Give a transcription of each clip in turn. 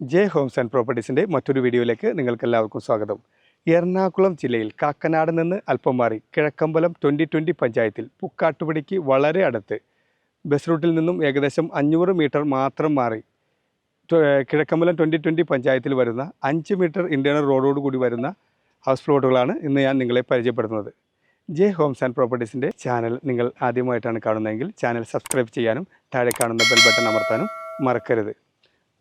Jai Holmes and പ്രോപ്പർട്ടീസിന്റെ മറ്റൊരു വീഡിയോയിലേക്ക് നിങ്ങൾക്ക് എല്ലാവർക്കും സ്വാഗതം. എറണാകുളം ജില്ലയിൽ കാക്കനാട് നിന്ന് അല്പം മാറി കിഴക്കമ്പലം ട്വന്റി ട്വന്റി പഞ്ചായത്തിൽ പുക്കാട്ടുപടിക്ക് വളരെ അടുത്ത്. ബസ് റൂട്ടിൽ നിന്നും ഏകദേശം അഞ്ഞൂറ് മീറ്റർ മാത്രം മാറി. കിഴക്കമ്പലം ട്വന്റി ട്വന്റി പഞ്ചായത്തിൽ വരുന്ന അഞ്ച് മീറ്റർ ഇന്റേണൽ റോഡോട് കൂടി വരുന്ന ഹൗസ് പ്ലോട്ടുകളാണ് ഇന്ന് ഞാൻ നിങ്ങളെ പരിചയപ്പെടുത്തുന്നത്. ജെ ഹോംസ് ആൻഡ് പ്രോപ്പർട്ടീസിന്റെ ചാനൽ നിങ്ങൾ ആദ്യമായിട്ടാണ് കാണുന്നതെങ്കിൽ ചാനൽ സബ്സ്ക്രൈബ് ചെയ്യാനും താഴെ കാണുന്ന ബെൽ ബട്ടൺ അമർത്താനും മറക്കരുത്.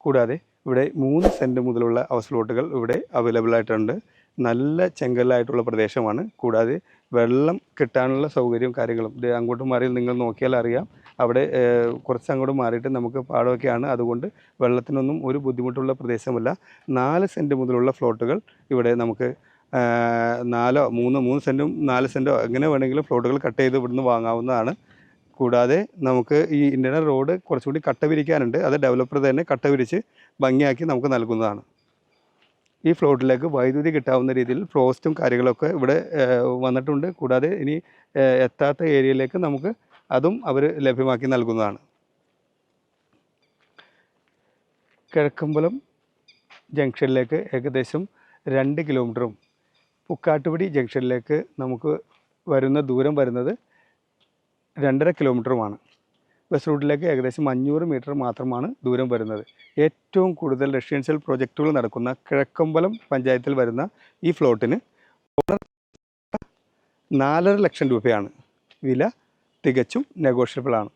കൂടാതെ ഇവിടെ മൂന്ന് സെന്റ് മുതലുള്ള ഹൗസ് പ്ലോട്ടുകൾ ഇവിടെ അവൈലബിൾ ആയിട്ടുണ്ട്. നല്ല ചെങ്കല്ലായിട്ടുള്ള പ്രദേശമാണ്. കൂടാതെ വെള്ളം കിട്ടാനുള്ള സൗകര്യവും കാര്യങ്ങളും. ഇത് അങ്ങോട്ട് മാറി നിങ്ങൾ നോക്കിയാൽ അറിയാം. അവിടെ കുറച്ച് അങ്ങോട്ട് മാറിയിട്ട് നമുക്ക് പാടമൊക്കെയാണ്. അതുകൊണ്ട് വെള്ളത്തിനൊന്നും ഒരു ബുദ്ധിമുട്ടുള്ള പ്രദേശമല്ല. നാല് സെന്റ് മുതലുള്ള ഫ്ലോട്ടുകൾ ഇവിടെ നമുക്ക് നാലോ മൂന്ന് മൂന്ന് സെന്റും നാല് സെന്റോ എങ്ങനെ വേണമെങ്കിലും ഫ്ലോട്ടുകൾ കട്ട് ചെയ്ത് ഇവിടുന്ന് വാങ്ങാവുന്നതാണ്. കൂടാതെ നമുക്ക് ഈ ഇന്റർണൽ റോഡ് കുറച്ചുകൂടി കട്ട വിരിക്കാനുണ്ട്. അത് ഡെവലപ്പർ തന്നെ കട്ട വിരിച്ച് ഭംഗിയാക്കി നമുക്ക് നൽകുന്നതാണ്. ഈ ഫ്ലോട്ടിലേക്ക് വൈദ്യുതി കിട്ടാവുന്ന രീതിയിൽ ഫ്രോസ്റ്റും കാര്യങ്ങളൊക്കെ ഇവിടെ വന്നിട്ടുണ്ട്. കൂടാതെ ഇനി എത്താത്ത ഏരിയയിലേക്ക് നമുക്ക് അതും അവർ ലഭ്യമാക്കി നൽകുന്നതാണ്. കിഴക്കമ്പലം ജംഗ്ഷനിലേക്ക് ഏകദേശം രണ്ട് കിലോമീറ്ററും പുക്കാട്ടുപടി ജംഗ്ഷനിലേക്ക് നമുക്ക് വരുന്ന ദൂരം വരുന്നത് രണ്ടര കിലോമീറ്ററുമാണ് ബസ് റൂട്ടിലേക്ക് ഏകദേശം അഞ്ഞൂറ് മീറ്റർ മാത്രമാണ് ദൂരം വരുന്നത്. ഏറ്റവും കൂടുതൽ റെസിഡൻഷ്യൽ പ്രോജക്റ്റുകൾ നടക്കുന്ന കിഴക്കമ്പലം പഞ്ചായത്തിൽ വരുന്ന ഈ ഫ്ലോട്ടിന് നാലര ലക്ഷം രൂപയാണ് വില തികച്ചും നെഗോഷ്യബിൾ ആണ്.